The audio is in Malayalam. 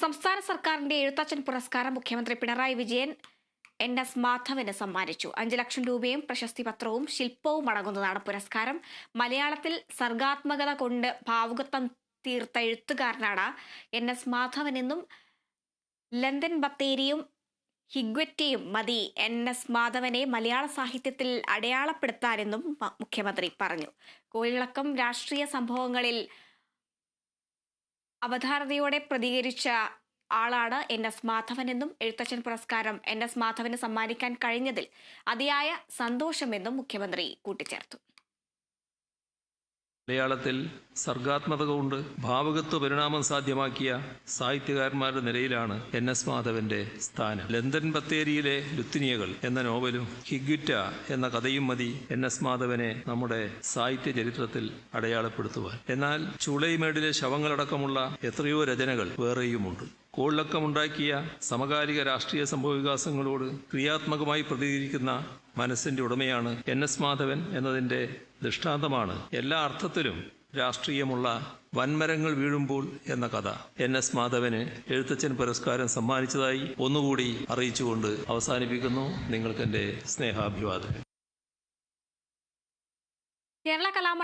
സംസ്ഥാന സർക്കാരിന്റെ എഴുത്തച്ഛൻ പുരസ്കാരം മുഖ്യമന്ത്രി പിണറായി വിജയൻ എൻ എസ് മാധവന് സമ്മാനിച്ചു. അഞ്ച് ലക്ഷം രൂപയും പ്രശസ്തി പത്രവും ശില്പവും അടങ്ങുന്നതാണ് പുരസ്കാരം. മലയാളത്തിൽ സർഗാത്മകത കൊണ്ട് ഭാവുകത്വം തീർത്ത എഴുത്തുകാരനാണ് എൻ എസ് മാധവൻ എന്നും ലണ്ടൻ ബത്തേരിയും ഹിഗ്വറ്റയും മതി എൻ എസ് മാധവനെ മലയാള സാഹിത്യത്തിൽ അടയാളപ്പെടുത്താനെന്നും മുഖ്യമന്ത്രി പറഞ്ഞു. കോയിളക്കം രാഷ്ട്രീയ സംഭവങ്ങളിൽ അവധാനതയോടെ പ്രതികരിച്ച ആളാണ് എൻ എസ് മാധവൻ എന്നും എഴുത്തച്ഛൻ പുരസ്കാരം എൻ എസ് മാധവന് സമ്മാനിക്കാൻ കഴിഞ്ഞതിൽ അതിയായ സന്തോഷമെന്നും മുഖ്യമന്ത്രി കൂട്ടിച്ചേർത്തു. മലയാളത്തിൽ സർഗാത്മകത കൊണ്ട് ഭാവുകത്വ പരിണാമം സാധ്യമാക്കിയ സാഹിത്യകാരന്മാരുടെ നിലയിലാണ് എൻ എസ് മാധവന്റെ സ്ഥാനം. ലണ്ടൻ ബത്തേരിയിലെ ലുത്തിനിയകൾ എന്ന നോവലും ഹിഗ്വിറ്റ എന്ന കഥയും മതി എൻ എസ് മാധവനെ നമ്മുടെ സാഹിത്യ ചരിത്രത്തിൽ അടയാളപ്പെടുത്തുവാൻ. എന്നാൽ ചൂളൈമേടിലെ ശവങ്ങളടക്കമുള്ള എത്രയോ രചനകൾ വേറെയുമുണ്ട്. കോളിളക്കമുണ്ടാക്കിയ സമകാലിക രാഷ്ട്രീയ സംഭവവികാസങ്ങളോട് ക്രിയാത്മകമായി പ്രതികരിക്കുന്ന മനസ്സിന്റെ ഉടമയാണ് എൻ എസ് മാധവൻ എന്നതിന്റെ ദൃഷ്ടാന്തമാണ്. എല്ലാ അർത്ഥത്തിലും രാഷ്ട്രീയമുള്ള വൻമരങ്ങൾ വീഴുമ്പോൾ എന്ന കഥ. എൻ. എസ്. മാധവന് എഴുത്തച്ഛൻ പുരസ്കാരം സമ്മാനിച്ചതായി ഒന്നുകൂടി അറിയിച്ചുകൊണ്ട് അവസാനിപ്പിക്കുന്നു നിങ്ങൾക്കെന്റെ സ്നേഹാഭിവാദം കേരള കലാമണ്ഡലം